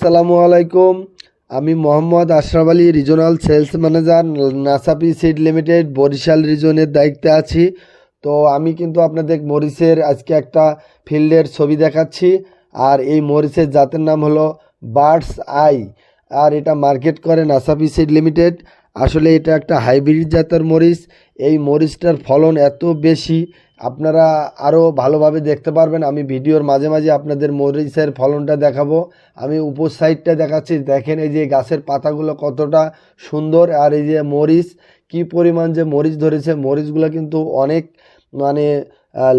আসসালামু আলাইকুম। আমি Mohammad Ashraf Ali regional sales manager Nasapi seed limited Barishal রিজনের দায়িত্বে আছি। তো আমি কিন্তু আপনাদের মরিচের আজকে একটা ফিল্ডের ছবি দেখাচ্ছি। আর এই মরিচের জাতের নাম হলো বার্ডস আই। আর এটা মার্কেট করে নাসাপি সিড লিমিটেড আসলে এটা একটা হাইব্রিড জাতের মরিচ। এই মরিচটার ফলন এত বেশি, আপনারা আরও ভালোভাবে দেখতে পারবেন। আমি ভিডিওর মাঝে মাঝে আপনাদের মরিচের ফলনটা দেখাবো। আমি উপর সাইডটা দেখাচ্ছি। দেখেন এই যে গাছের পাতাগুলো কতটা সুন্দর আর এই যে মরিচ, কি পরিমাণ যে মরিচ ধরেছে। মরিচগুলো কিন্তু অনেক মানে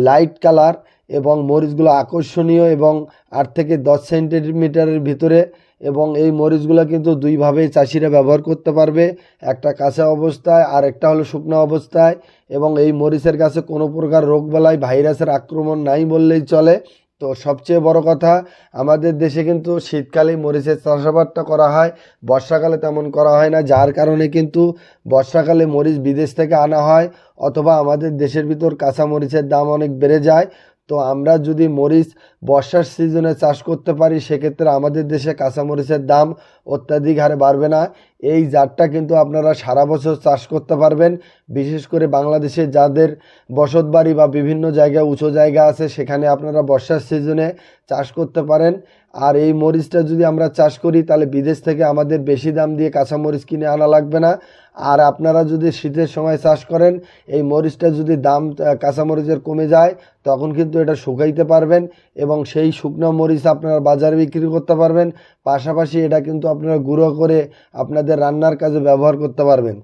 লাইট কালার এবং মরিচগুলো আকর্ষণীয় এবং আট থেকে দশ সেন্টিমিটারের ভিতরে এবং এই মরিচগুলো কিন্তু দুইভাবেই চাষিরা ব্যবহার করতে পারবে। একটা কাঁচা অবস্থায় আর একটা হলো শুকনো অবস্থায় এবং এই মরিচের কাছে কোনো প্রকার রোগ রোগবালাই ভাইরাসের আক্রমণ নাই বললেই চলে। তো সবচেয়ে বড় কথা, আমাদের দেশে কিন্তু শীতকালে মরিচের চাষাবাদটা করা হয়, বর্ষাকালে তেমন করা হয় না, যার কারণে কিন্তু বর্ষাকালে মরিচ বিদেশ থেকে আনা হয় অথবা আমাদের দেশের ভিতর কাঁচা মরিচের দাম অনেক বেড়ে যায়। তো আমরা যদি মরিচ বর্ষার সিজনে চাষ করতে পারি, সেক্ষেত্রে আমাদের দেশে কাঁচামরিচের দাম অত্যাধিক হারে বাড়বে না। এই জাতটা কিন্তু আপনারা সারা বছর চাষ করতে পারবেন। বিশেষ করে বাংলাদেশে যাদের বসত বাড়ি বা বিভিন্ন জায়গায় উঁচু জায়গা আছে, সেখানে আপনারা বর্ষার সিজনে চাষ করতে পারেন। আর এই মরিচটা যদি আমরা চাষ করি, তাহলে বিদেশ থেকে আমাদের বেশি দাম দিয়ে কাঁচা মরিচ কিনে আনা লাগবে না। আর আপনারা যদি শীতের সময় চাষ করেন, এই মরিচটা যদি দাম কাঁচা মরিচের কমে যায়, তখন কিন্তু এটা শুকাইতে পারবেন এবং সেই শুকনো মরিচ আপনারা বাজারে বিক্রি করতে পারবেন। পাশাপাশি এটা কিন্তু আপনারা গুঁড়ো করে আপনাদের রান্নার কাজে ব্যবহার করতে পারবেন।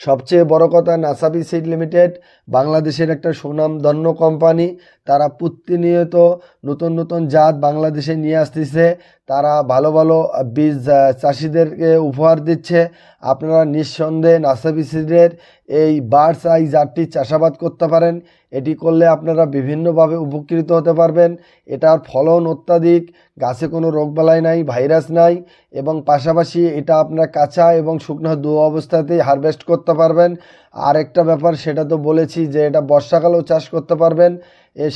সবচেয়ে বড় কথা নাসাবি সিড লিমিটেড, বাংলাদেশের একটা সুনামধন্য কোম্পানি। তারা প্রতিনিয়ত নতুন নতুন জাত বাংলাদেশে নিয়ে আসতেছে। তারা ভালো ভালো বীজ চাষিদেরকে উপহার দিচ্ছে। আপনারা নিঃসন্দেহে নাসাবি সিডের এই বার্ডস আই জাতটি চাষাবাদ করতে পারেন। এটি করলে আপনারা বিভিন্নভাবে উপকৃত হতে পারবেন। এটার ফলন অত্যাধিক, গাছে কোনো রোগবালাই নাই, ভাইরাস নাই এবং পাশাপাশি এটা আপনারা কাঁচা এবং শুকনো দু অবস্থাতেই হারভেস্ট করতে পারবেন। আর একটা ব্যাপার সেটা তো বলেছি যে এটা বর্ষাকালেও চাষ করতে পারবেন।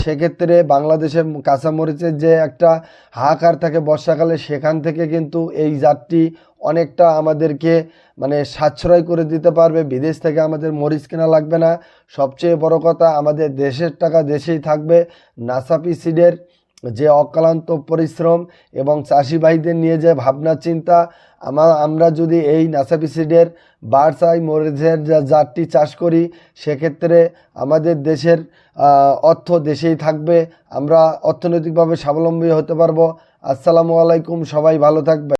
সেক্ষেত্রে বাংলাদেশের কাঁচামরিচের যে একটা হাহাকার থাকে বর্ষাকালে, সেখান থেকে কিন্তু এই জাতটি অনেকটা আমাদেরকে মানে সাশ্রয় করে দিতে পারবে। বিদেশ থেকে আমাদের মরিচ কেনা লাগবে না। সবচেয়ে বড় কথা, আমাদের দেশের টাকা দেশেই থাকবে। নাসাপি সিডের যে অক্লান্ত পরিশ্রম এবং চাষি ভাইদের নিয়ে যে ভাবনা, চিন্তা আমার আমরা যদি এই নাসাপি সিডের বারসাই মরিচের জাতটি চাষ করি, সেক্ষেত্রে আমাদের দেশের অর্থ দেশেই থাকবে। আমরা অর্থনৈতিকভাবে স্বাবলম্বী হতে পারব। আসসালামু আলাইকুম, সবাই ভালো থাকবে